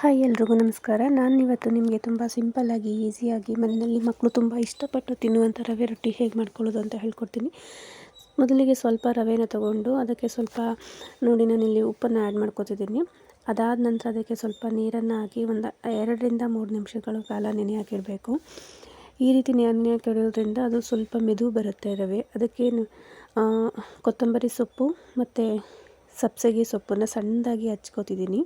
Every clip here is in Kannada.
ಹಾಯ್ ಎಲ್ರಿಗೂ ನಮಸ್ಕಾರ. ನಾನು ಇವತ್ತು ನಿಮಗೆ ತುಂಬ ಸಿಂಪಲ್ಲಾಗಿ ಈಸಿಯಾಗಿ ಮನೆಯಲ್ಲಿ ಮಕ್ಕಳು ತುಂಬ ಇಷ್ಟಪಟ್ಟು ತಿನ್ನುವಂಥ ರವೆ ರೊಟ್ಟಿ ಹೇಗೆ ಮಾಡ್ಕೊಳ್ಳೋದು ಅಂತ ಹೇಳ್ಕೊಡ್ತೀನಿ. ಮೊದಲಿಗೆ ಸ್ವಲ್ಪ ರವೆನ ತಗೊಂಡು ಅದಕ್ಕೆ ಸ್ವಲ್ಪ ನೋಡಿ ನಾನಿಲ್ಲಿ ಉಪ್ಪನ್ನು ಆ್ಯಡ್ ಮಾಡ್ಕೊತಿದ್ದೀನಿ. ಅದಾದ ನಂತರ ಅದಕ್ಕೆ ಸ್ವಲ್ಪ ನೀರನ್ನು ಹಾಕಿ ಒಂದು ಎರಡರಿಂದ ಮೂರು ನಿಮಿಷಗಳ ಕಾಲ ನೆನೆ ಹಾಕಿರಬೇಕು ಈ ರೀತಿ ನೆನೆ ಹಾಕಿಡೋದ್ರಿಂದ ಅದು ಸ್ವಲ್ಪ ಮೆದು ಬರುತ್ತೆ ರವೆ. ಅದಕ್ಕೆ ಕೊತ್ತಂಬರಿ ಸೊಪ್ಪು ಮತ್ತು ಸಬ್ಸಿಗೆ ಸೊಪ್ಪನ್ನು ಸಣ್ಣದಾಗಿ ಹಚ್ಕೋತಿದ್ದೀನಿ.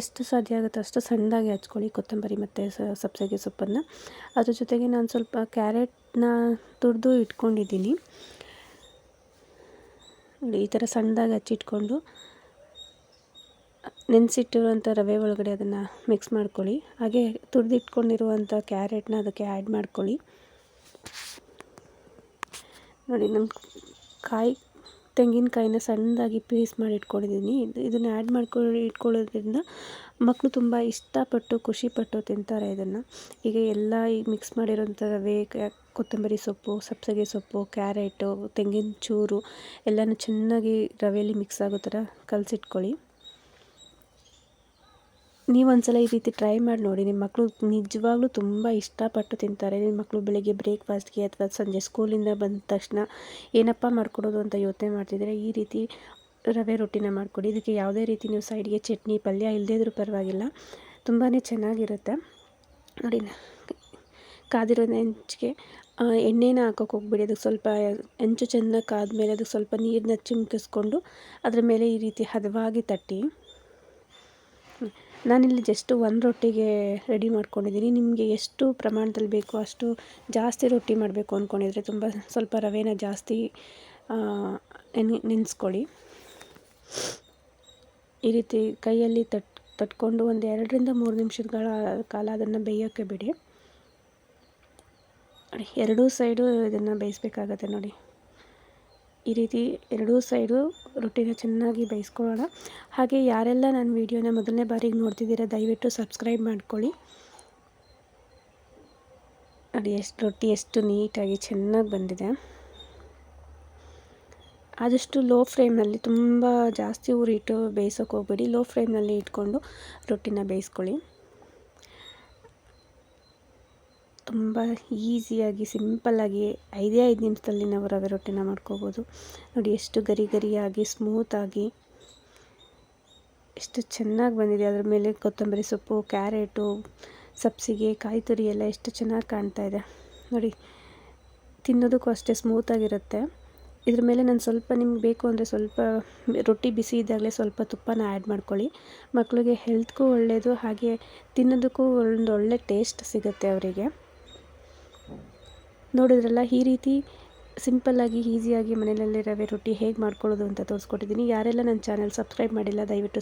ಎಷ್ಟು ಸಾಧ್ಯ ಆಗುತ್ತೆ ಅಷ್ಟು ಸಣ್ಣದಾಗಿ ಹಚ್ಕೊಳ್ಳಿ ಕೊತ್ತಂಬರಿ ಮತ್ತು ಸಬ್ಸಿಗೆ ಸೊಪ್ಪನ್ನು. ಅದ್ರ ಜೊತೆಗೆ ನಾನು ಸ್ವಲ್ಪ ಕ್ಯಾರೆಟ್ನ ತುರಿದು ಇಟ್ಕೊಂಡಿದ್ದೀನಿ. ಈ ಥರ ಸಣ್ಣದಾಗಿ ಹಚ್ಚಿಟ್ಕೊಂಡು ನೆನೆಸಿಟ್ಟಿರುವಂಥ ರವೆ ಒಳಗಡೆ ಅದನ್ನು ಮಿಕ್ಸ್ ಮಾಡ್ಕೊಳ್ಳಿ. ಹಾಗೆ ತುರಿದಿಟ್ಕೊಂಡಿರುವಂಥ ಕ್ಯಾರೆಟ್ನ ಅದಕ್ಕೆ ಆ್ಯಡ್ ಮಾಡ್ಕೊಳ್ಳಿ. ನೋಡಿ ನಮ್ಮ ಕಾಯಿ ತೆಂಗಿನಕಾಯಿನ ಸಣ್ಣದಾಗಿ ಪೀಸ್ ಮಾಡಿ ಇಟ್ಕೊಂಡಿದ್ದೀನಿ. ಇದನ್ನು ಆ್ಯಡ್ ಮಾಡ್ಕೊಂಡು ಇಟ್ಕೊಳ್ಳೋದ್ರಿಂದ ಮಕ್ಕಳು ತುಂಬ ಇಷ್ಟಪಟ್ಟು, ಖುಷಿಪಟ್ಟು ತಿಂತಾರೆ ಇದನ್ನು. ಈಗ ಎಲ್ಲ ಈಗ ಮಿಕ್ಸ್ ಮಾಡಿರೋಂಥ ರವೆ ಕೊತ್ತಂಬರಿ ಸೊಪ್ಪು ಸಬ್ಸಿಗೆ ಸೊಪ್ಪು, ಕ್ಯಾರೆಟು, ತೆಂಗಿನ ಚೂರು ಎಲ್ಲನೂ ಚೆನ್ನಾಗಿ ರವೆಯಲ್ಲಿ ಮಿಕ್ಸ್ ಆಗೋ ಥರ ಕಲಸಿಟ್ಕೊಳ್ಳಿ. ನೀವು ಒಂದ್ಸಲ ಈ ರೀತಿ ಟ್ರೈ ಮಾಡಿ ನೋಡಿ. ನಿಮ್ಮ ಮಕ್ಕಳು ನಿಜವಾಗ್ಲೂ ತುಂಬ ಇಷ್ಟಪಟ್ಟು ತಿಂತಾರೆ. ನಿಮ್ಮ ಮಕ್ಕಳು ಬೆಳಿಗ್ಗೆ ಬ್ರೇಕ್ಫಾಸ್ಟ್ಗೆ ಅಥವಾ ಸಂಜೆ ಸ್ಕೂಲಿಂದ ಬಂದ ತಕ್ಷಣ ಏನಪ್ಪ ಮಾಡ್ಕೊಡೋದು ಅಂತ ಯೋಚನೆ ಮಾಡ್ತಿದ್ರೆ ಈ ರೀತಿ ರವೆ ರೊಟ್ಟಿನ ಮಾಡಿಕೊಡಿ. ಇದಕ್ಕೆ ಯಾವುದೇ ರೀತಿ ನೀವು ಸೈಡ್ಗೆ ಚಟ್ನಿ, ಪಲ್ಯ ಇಲ್ಲದೇ ಇದ್ರೂ ಪರವಾಗಿಲ್ಲ. ತುಂಬಾ ಚೆನ್ನಾಗಿರುತ್ತೆ. ನೋಡಿ ಕಾದಿರೋ ಹೆಂಚಿಗೆ ಎಣ್ಣೆನ ಹಾಕೋಕೆ ಹೋಗ್ಬಿಡಿ. ಅದಕ್ಕೆ ಸ್ವಲ್ಪ ಹೆಂಚು ಚೆನ್ನಾಗಿ ಕಾದ್ಮೇಲೆ ಅದಕ್ಕೆ ಸ್ವಲ್ಪ ನೀರನ್ನ ಚಿಮ್ಕಿಸ್ಕೊಂಡು ಅದ್ರ ಮೇಲೆ ಈ ರೀತಿ ಹದವಾಗಿ ತಟ್ಟಿ. ನಾನಿಲ್ಲಿ ಜಸ್ಟ್ ಒಂದು ರೊಟ್ಟಿಗೆ ರೆಡಿ ಮಾಡ್ಕೊಂಡಿದ್ದೀನಿ. ನಿಮಗೆ ಎಷ್ಟು ಪ್ರಮಾಣದಲ್ಲಿ ಬೇಕೋ ಅಷ್ಟು ಜಾಸ್ತಿ ರೊಟ್ಟಿ ಮಾಡಬೇಕು ಅಂದ್ಕೊಂಡಿದ್ರೆ ತುಂಬ ಸ್ವಲ್ಪ ರವೆನ ಜಾಸ್ತಿ ನೆನೆ, ನೆನೆಸ್ಕೊಳ್ಳಿ. ಈ ರೀತಿ ಕೈಯಲ್ಲಿ ತಟ್, ತಟ್ಕೊಂಡು ಒಂದು ಎರಡರಿಂದ ಮೂರು ನಿಮಿಷಗಳ ಕಾಲ ಅದನ್ನು ಬೇಯೋಕ್ಕೆ ಬಿಡಿ. ಎರಡೂ ಸೈಡು ಇದನ್ನು ಬೇಯಿಸ್ಬೇಕಾಗತ್ತೆ ನೋಡಿ. ಈ ರೀತಿ ಎರಡೂ ಸೈಡು ರೊಟ್ಟಿನ ಚೆನ್ನಾಗಿ ಬೇಯಿಸ್ಕೊಳ್ಳೋಣ. ಹಾಗೆ ಯಾರೆಲ್ಲ ನನ್ನ ವೀಡಿಯೋನ ಮೊದಲನೇ ಬಾರಿಗೆ ನೋಡ್ತಿದ್ದೀರಾ, ದಯವಿಟ್ಟು ಸಬ್ಸ್ಕ್ರೈಬ್ ಮಾಡ್ಕೊಳ್ಳಿ. ನೋಡಿ, ಎಷ್ಟು ರೊಟ್ಟಿ ಎಷ್ಟು ನೀಟಾಗಿ ಚೆನ್ನಾಗಿ ಬಂದಿದೆ. ಆದಷ್ಟು ಲೋ ಫ್ಲೇಮ್ನಲ್ಲಿ, ತುಂಬ ಜಾಸ್ತಿ ಊರಿಟ್ಟು ಬೇಯಿಸೋಕೆ ಹೋಗ್ಬೇಡಿ. ಲೋ ಫ್ಲೇಮ್ನಲ್ಲಿ ಇಟ್ಕೊಂಡು ರೊಟ್ಟಿನ ಬೇಯಿಸ್ಕೊಳ್ಳಿ. ತುಂಬ ಈಸಿಯಾಗಿ, ಸಿಂಪಲ್ಲಾಗಿ ಐದೇ ಐದು ನಿಮಿಷದಲ್ಲಿ ನಾವು ರವೆ ರೊಟ್ಟಿನ ಮಾಡ್ಕೋಬೋದು. ನೋಡಿ, ಎಷ್ಟು ಗರಿ ಗರಿಯಾಗಿ, ಸ್ಮೂತಾಗಿ, ಎಷ್ಟು ಚೆನ್ನಾಗಿ ಬಂದಿದೆ. ಅದ್ರ ಮೇಲೆ ಕೊತ್ತಂಬರಿ ಸೊಪ್ಪು, ಕ್ಯಾರೆಟು, ಸಬ್ಸಿಗೆ ಕಾಯಿ ತುರಿ ಎಲ್ಲ ಎಷ್ಟು ಚೆನ್ನಾಗಿ ಕಾಣ್ತಾ ಇದೆ. ನೋಡಿ, ತಿನ್ನೋದಕ್ಕೂ ಅಷ್ಟೇ ಸ್ಮೂತಾಗಿರುತ್ತೆ. ಇದ್ರ ಮೇಲೆ ನಾನು ಸ್ವಲ್ಪ ನಿಮ್ಗೆ ಬೇಕು ಅಂದರೆ ಸ್ವಲ್ಪ ರೊಟ್ಟಿ ಬಿಸಿ ಇದ್ದಾಗಲೇ ಸ್ವಲ್ಪ ತುಪ್ಪನ ಆ್ಯಡ್ ಮಾಡ್ಕೊಳ್ಳಿ. ಮಕ್ಕಳಿಗೆ ಹೆಲ್ತ್ಗೂ ಒಳ್ಳೆಯದು ಹಾಗೆ ತಿನ್ನೋದಕ್ಕೂ ಒಂದು ಒಳ್ಳೆ ಟೇಸ್ಟ್ ಸಿಗುತ್ತೆ ಅವರಿಗೆ. ನೋಡಿದ್ರಲ್ಲ, ಈ ರೀತಿ ಸಿಂಪಲ್ಲಾಗಿ ಈಸಿಯಾಗಿ ಮನೆಯಲ್ಲೇ ರವೆ ರೊಟ್ಟಿ ಹೇಗೆ ಮಾಡ್ಕೊಳ್ಳೋದು ಅಂತ ತೋರಿಸ್ಕೊಟ್ಟಿದ್ದೀನಿ. ಯಾರೆಲ್ಲ ನನ್ನ ಚಾನಲ್ ಸಬ್ಸ್ಕ್ರೈಬ್ ಮಾಡಿಲ್ಲ, ದಯವಿಟ್ಟು